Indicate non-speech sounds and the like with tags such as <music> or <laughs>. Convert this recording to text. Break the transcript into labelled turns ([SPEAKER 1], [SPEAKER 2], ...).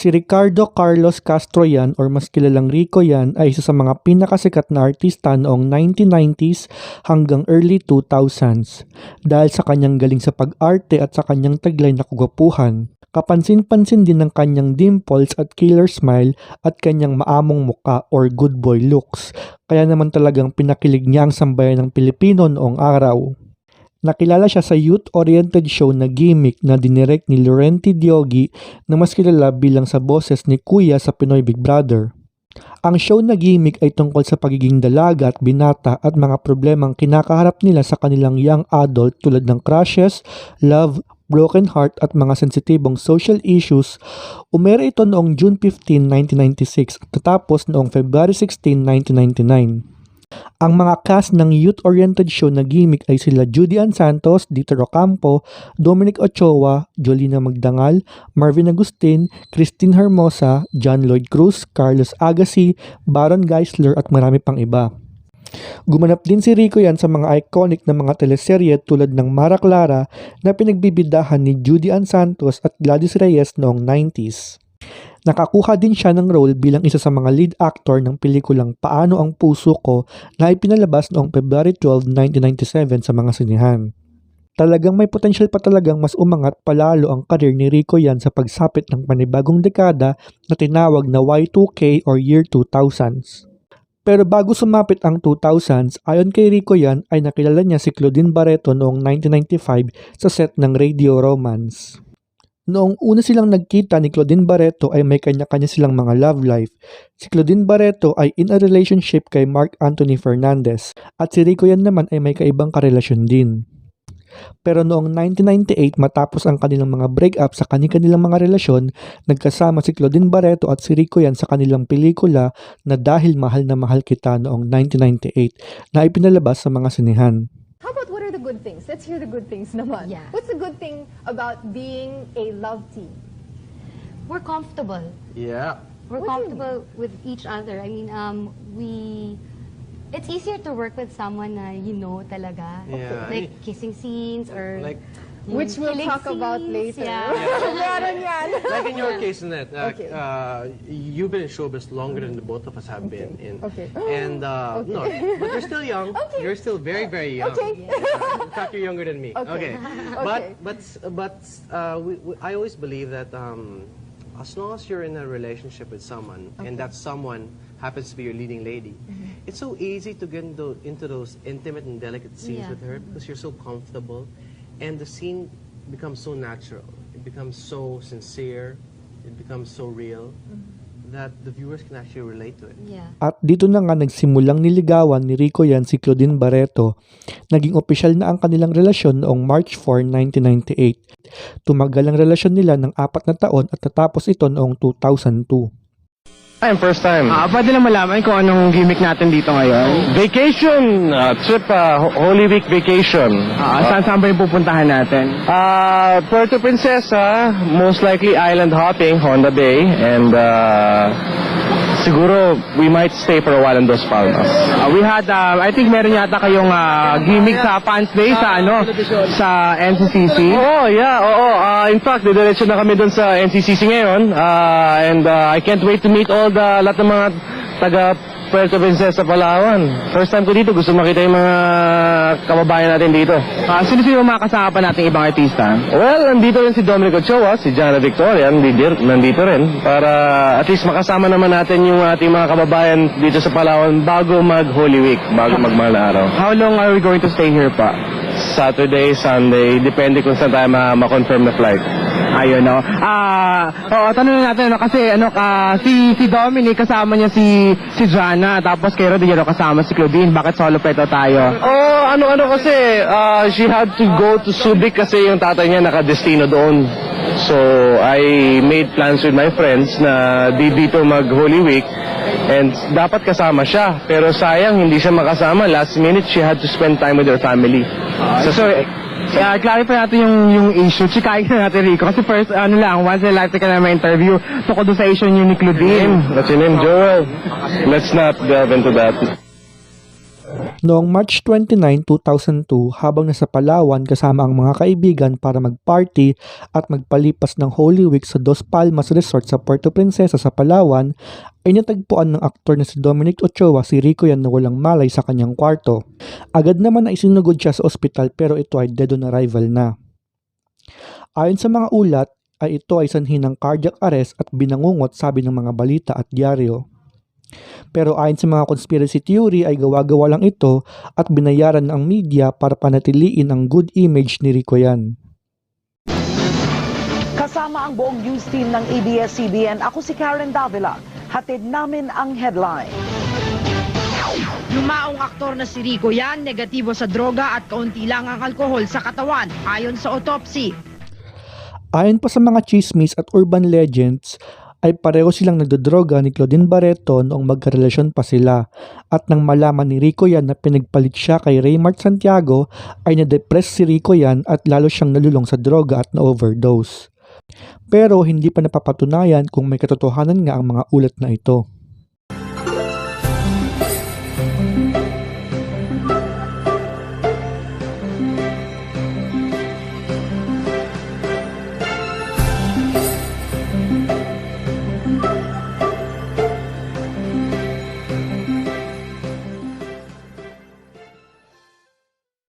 [SPEAKER 1] Si Ricardo Carlos Castro yan or mas kilalang Rico yan ay isa sa mga pinakasikat na artista noong 1990s hanggang early 2000s dahil sa kanyang galing sa pag-arte at sa kanyang taglay na kagwapuhan. Kapansin-pansin din ng kanyang dimples at killer smile at kanyang maamong muka or good boy looks. Kaya naman talagang pinakilig niya ang sambayan ng Pilipino noong araw. Nakilala siya sa youth-oriented show na gimmick na dinirect ni Laurenti Diogi na mas kilala bilang sa boses ni Kuya sa Pinoy Big Brother. Ang show na gimmick ay tungkol sa pagiging dalaga at binata at mga problemang kinakaharap nila sa kanilang young adult tulad ng crushes, love, broken heart at mga sensitibong social issues. Umere ito noong June 15, 1996 at tatapos noong February 16, 1999. Ang mga cast ng youth-oriented show na gimmick ay sila Judy Ann Santos, Dieter Ocampo, Dominic Ochoa, Jolina Magdangal, Marvin Agustin, Christine Hermosa, John Lloyd Cruz, Carlos Agassi, Baron Geisler at marami pang iba. Gumanap din si Rico yan sa mga iconic na mga teleserye tulad ng Mara Clara na pinagbibidahan ni Judy Ann Santos at Gladys Reyes noong 90s. Nakakuha din siya ng role bilang isa sa mga lead actor ng pelikulang Paano ang Puso Ko na ipinalabas noong February 12, 1997 sa mga sinihan. Talagang may potensyal pa talagang mas umangat palalo ang karir ni Rico yan sa pagsapit ng panibagong dekada na tinawag na Y2K or Year 2000s. Pero bago sumapit ang 2000s, ayon kay Rico yan ay nakilala niya si Claudine Barreto noong 1995 sa set ng Radio Romance. Noong una silang nagkita ni Claudine Barreto ay may kanya-kanya silang mga love life. Si Claudine Barreto ay in a relationship kay Mark Anthony Fernandez at si Rico yan naman ay may kaibang karelasyon din. Pero noong 1998 matapos ang kanilang mga breakup sa kanilang mga relasyon, nagkasama si Claudine Barreto at si Rico yan sa kanilang pelikula na Dahil Mahal na Mahal Kita noong 1998 na ipinalabas sa mga sinihan.
[SPEAKER 2] How about what are the good things? Let's hear the good things naman.
[SPEAKER 3] Yeah.
[SPEAKER 2] What's the good thing about being a love team?
[SPEAKER 3] We're comfortable.
[SPEAKER 4] Yeah.
[SPEAKER 3] We're
[SPEAKER 2] What
[SPEAKER 3] comfortable with each other. I mean, um, we. It's easier to work with someone na you know talaga.
[SPEAKER 4] Yeah.
[SPEAKER 3] Like kissing scenes or
[SPEAKER 4] Like,
[SPEAKER 2] Which we'll
[SPEAKER 3] killing
[SPEAKER 2] talk about
[SPEAKER 3] scenes,
[SPEAKER 2] later.
[SPEAKER 3] Yeah. <laughs>
[SPEAKER 2] Meron yan.
[SPEAKER 4] like in your case, Annette, uh,
[SPEAKER 2] Okay.
[SPEAKER 4] uh, you've been in showbiz longer than the both of us have been. In,
[SPEAKER 2] Okay. <gasps>
[SPEAKER 4] And, uh, no, but you're still young. <laughs> Okay. You're still very, very young.
[SPEAKER 2] Okay.
[SPEAKER 4] Uh, <laughs> in fact, you're younger than me.
[SPEAKER 2] Okay.
[SPEAKER 4] But, but, but uh, we, we, I always believe that um, as long as you're in a relationship with someone, and that someone happens to be your leading lady,
[SPEAKER 2] Mm-hmm.
[SPEAKER 4] it's so easy to get into, into those intimate and delicate scenes
[SPEAKER 3] Yeah.
[SPEAKER 4] with her because you're so comfortable, and the scene becomes so natural. It becomes so sincere. It becomes so real that the viewers can actually relate to it.
[SPEAKER 3] Yeah.
[SPEAKER 1] At dito na nga nagsimulang niligawan ni Rico yan si Claudine Barreto. Naging opisyal na ang kanilang relasyon noong March 4, 1998. Tumagal ang relasyon nila ng apat na taon at tatapos ito noong 2002.
[SPEAKER 5] Time, first time.
[SPEAKER 6] Ah, pwede lang malaman kung anong gimmick natin dito ngayon.
[SPEAKER 5] Vacation, uh, trip, uh, Ho- Holy Week vacation.
[SPEAKER 6] Ah, saan saan ba yung pupuntahan natin?
[SPEAKER 5] Uh, Puerto Princesa, most likely island hopping, Honda Bay, and uh, siguro we might stay for a while in Dos Palmas.
[SPEAKER 6] Ah, we had, uh, I think meron yata kayong ah, gimmick sa Fans Day sa ano, sa NCCC.
[SPEAKER 5] Oo, yeah, oo. Uh, in fact, didiretso na kami doon sa NCCC ngayon. Uh, and uh, I can't wait to meet all the, lahat ng mga taga Puerto Princesa, Palawan. First time ko dito, gusto makita yung mga kababayan natin dito.
[SPEAKER 6] Ah, sino-sino mga kasama pa nating ibang artista?
[SPEAKER 5] Well, nandito rin si Dominic Ochoa, si Jana Victoria, nandito, nandito rin. Para at least makasama naman natin yung ating mga kababayan dito sa Palawan bago mag Holy Week, bago magmahal na araw.
[SPEAKER 6] How long are we going to stay here pa?
[SPEAKER 5] Saturday, Sunday, depende kung saan tayo ma- ma-confirm na flight.
[SPEAKER 6] Ayun, no. Ah, oo, tanong natin, no, kasi ano, ka, si, si Dominic, kasama niya si, si Jana, tapos kay Rodrigo kasama si Claudine. Bakit solo peto tayo?
[SPEAKER 5] Oh, ano-ano kasi, uh, she had to go to Subic kasi yung tatay niya nakadestino doon. So, I made plans with my friends na di dito mag Holy Week and dapat kasama siya. Pero sayang, hindi siya makasama. Last minute, she had to spend time with her family.
[SPEAKER 6] So, so uh, clarify natin yung, yung issue. Chikahin na natin, Rico. Kasi first, ano lang, once in a lifetime ka na may interview tungkol doon sa issue niyo ni Claudine.
[SPEAKER 5] What's your name? Joel. Let's not delve into that.
[SPEAKER 1] Noong March 29, 2002, habang nasa Palawan kasama ang mga kaibigan para mag-party at magpalipas ng Holy Week sa Dos Palmas Resort sa Puerto Princesa sa Palawan, ay natagpuan ng aktor na si Dominic Ochoa si Rico yan na walang malay sa kanyang kwarto. Agad naman na isinugod siya sa ospital pero ito ay dead on arrival na. Ayon sa mga ulat, ay ito ay sanhi ng cardiac arrest at binangungot sabi ng mga balita at dyaryo. Pero ayon sa mga conspiracy theory ay gawa-gawa lang ito at binayaran ng media para panatiliin ang good image ni Rico yan.
[SPEAKER 7] Kasama ang buong news team ng ABS-CBN, ako si Karen Davila. Hatid namin ang headline.
[SPEAKER 8] Lumaong aktor na si Rico yan, negatibo sa droga at kaunti lang ang alkohol sa katawan ayon sa autopsy.
[SPEAKER 1] Ayon pa sa mga chismis at urban legends, ay pareho silang nagdodroga ni Claudine Barreto noong magkarelasyon pa sila at nang malaman ni Rico yan na pinagpalit siya kay Raymart Santiago ay na-depress si Rico yan at lalo siyang nalulong sa droga at na-overdose. Pero hindi pa napapatunayan kung may katotohanan nga ang mga ulat na ito.